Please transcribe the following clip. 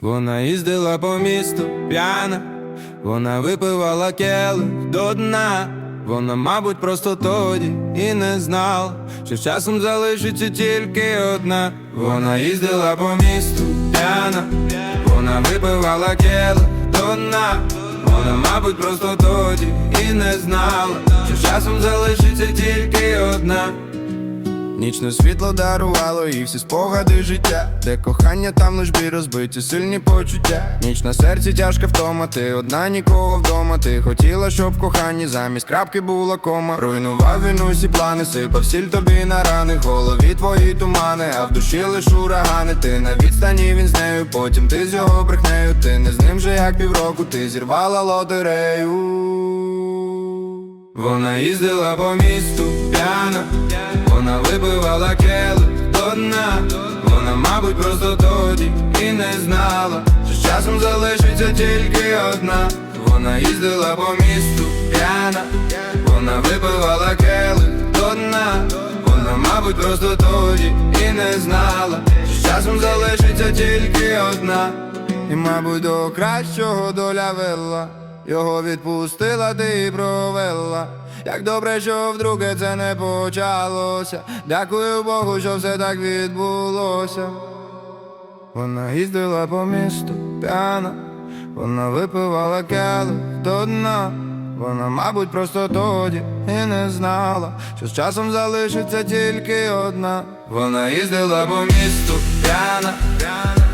Вона їздила по місту п'яна, вона випивала келих до дна. Вона, мабуть, просто тоді і не знала, що з часом залишиться тільки одна. Вона їздила по місту п'яна, вона випивала келих до дна. Вона, мабуть, просто тоді і не знала, що з часом залишиться тільки одна. Нічне світло дарувало і всі спогади життя, де кохання там лиш розбиті, сильні почуття. Ніч на серці тяжка втома, ти одна нікого вдома. Ти хотіла, щоб в коханні замість крапки була кома. Руйнував він усі плани, сипав сіль тобі на рани, голові твої тумани, а в душі лиш урагани. Ти на відстані він з нею, потім ти з його брехнею. Ти не з ним вже як півроку, ти зірвала лотерею. Вона їздила по місту п'яна, вона випивала келих до дна. Вона, мабуть, просто тоді і не знала, що з часом залишиться тільки одна. Вона їздила по місту п'яна, вона випивала келих до дна. Вона, мабуть, просто тоді і не знала, що часом залишиться тільки одна. І, мабуть, до кращого доля вела. Його відпустила ти провела. Як добре, що вдруге це не почалося. Дякую Богу, що все так відбулося. Вона їздила по місту п'яна, вона випивала келих до дна. Вона, мабуть, просто тоді і не знала, що з часом залишиться тільки одна. Вона їздила по місту п'яна, п'яна.